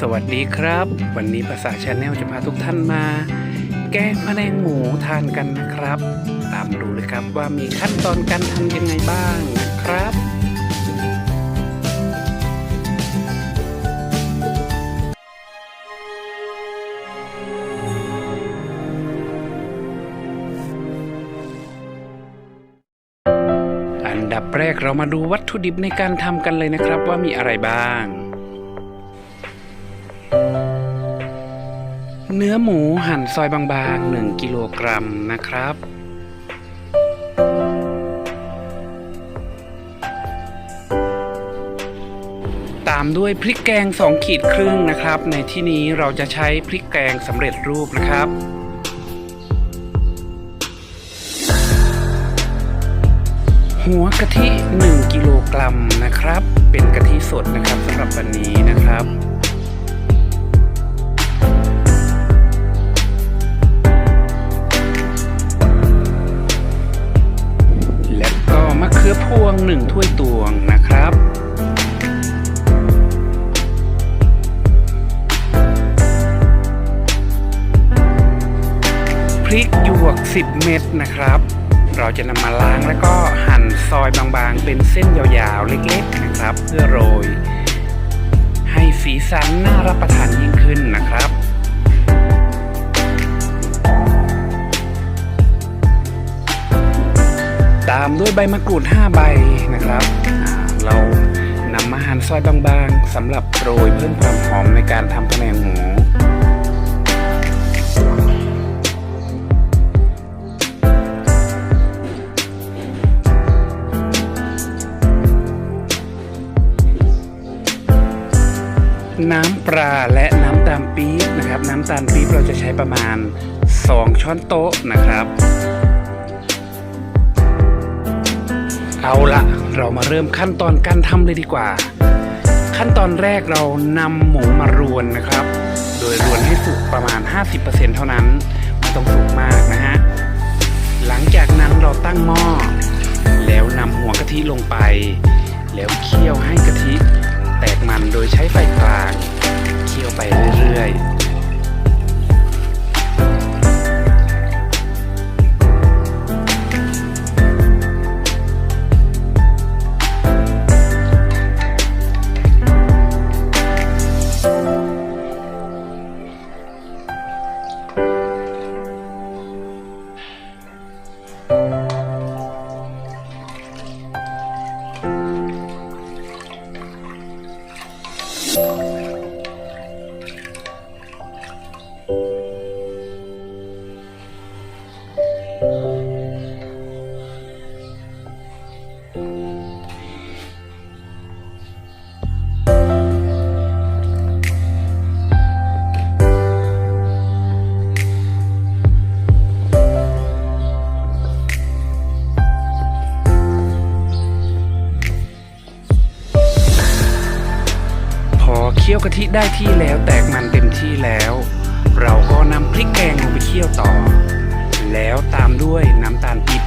สวัสดีครับ วันนี้ภาษาชาแนลจะพาทุกท่านมา แกงพะแนงหมูทานกันนะครับ ตามดูเลยครับว่ามีขั้นตอนการทำยังไงบ้างนะครับอันดับแรกเรามาดูวัตถุดิบในการทำกันเลยนะครับว่ามีอะไรบ้าง เนื้อหมูหั่นซอยบางๆ 1 กิโลกรัมนะครับ ตามด้วยพริกแกง 2 ขีดครึ่งนะครับ ในที่นี้เราจะใช้พริกแกงสำเร็จรูปนะครับหัวกะทิ 1 กิโลกรัมนะครับ เป็นกะทิสดนะครับสำหรับวันนี้นะครับ ริกหยวก 10 เม็ดนะครับ เราจะนำมาล้างแล้วก็หั่นซอยบางๆ เป็นเส้นยาวๆ เล็กๆนะครับ เพื่อโรย ให้สีสันน่ารับประทานยิ่งขึ้นนะครับตามด้วยใบมะกรูด 5 ใบนะครับ เรานำมาหั่นซอยบางๆสำหรับโรยเพิ่มความหอมในการทำพะแนงหมู น้ำปลาและน้ำตาลปี๊บนะครับ น้ำตาลปี๊บเราจะใช้ประมาณ 2 ช้อนโต๊ะนะครับ เอาละเรามาเริ่มขั้นตอนการทำเลยดีกว่า ขั้นตอนแรกเรานำหมูมารวนนะครับ โดยรวนให้สุกประมาณ 50%เท่านั้น ไม่ต้องสุกมากนะฮะ หลังจากนั้นเราตั้งหม้อ แล้วนำหัวกะทิลงไป แล้วเคี่ยวให้กะทิ มันโดยใช้ไฟกลาง เคี่ยวไปเรื่อยๆ เคี่ยวกะทิได้ที่แล้วแตกมันเต็มที่แล้ว เราก็นำพริกแกงลงไปเคี่ยวต่อ แล้วตามด้วยน้ำตาลปี๊บ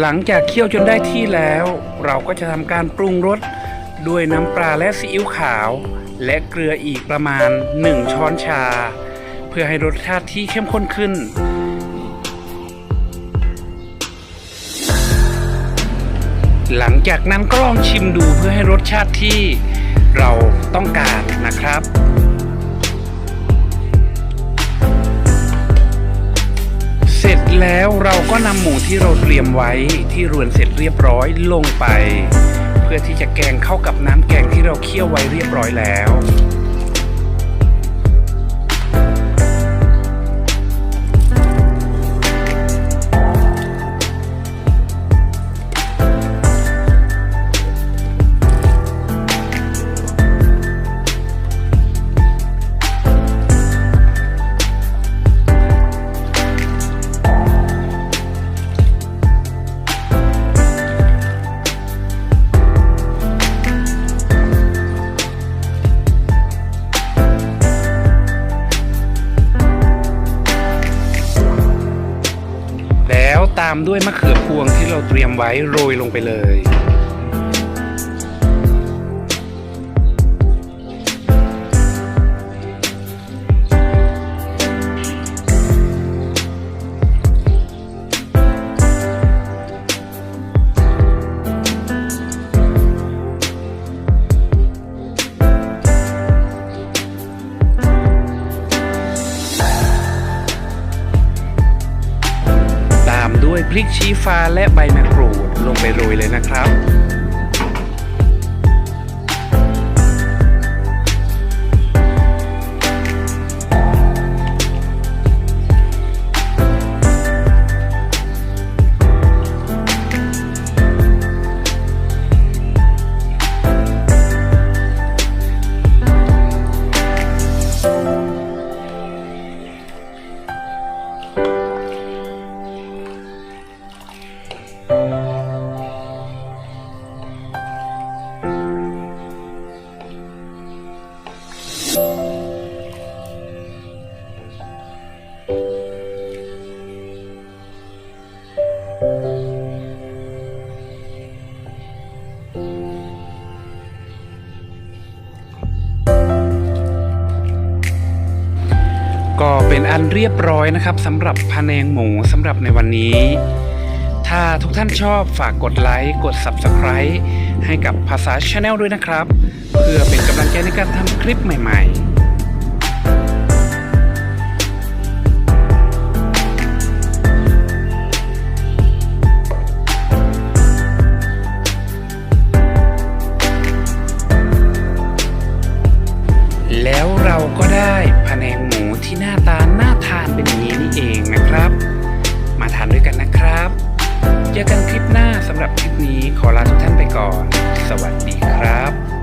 หลังจากเคี่ยวจนได้ที่แล้ว เราก็จะทำการปรุงรสด้วยน้ำปลาและซีอิ๊วขาว และเกลืออีกประมาณ 1 ช้อนชา เพื่อให้รสชาติที่เข้มข้นขึ้นหหลังจากนั้นก็ลองชิมดูเพื่อให้รสชาติที่เราต้องการนะครับ แล้วเราก็นำหมูที่เราเตรียมไว้ที่รวนเสร็จเรียบร้อยลงไป เพื่อที่จะแกงเข้ากับน้ำแกงที่เราเคี่ยวไว้เรียบร้อยแล้วามด้วยมะเขือพวงที่เราเตรียมไว้โรยลงไปเลย พริกชี้ฟ้าและใบมะกรูดลงไปโรยเลยนะครับ ก็เป็นอันเรียบร้อยนะครับสำหรับพะแนงหมูสำหรับในวันนี้ ถ้าทุกท่านชอบฝากกดไลค์กด Subscribe ให้กับภาษาชาแนลด้วยนะครับ เพื่อเป็นกำลังใจในการทำคลิปใหม่ ๆแล้วเราก็ เจอกันคลิปหน้าสำหรับคลิปนี้ขอลาทุกท่านไปก่อน สวัสดีครับ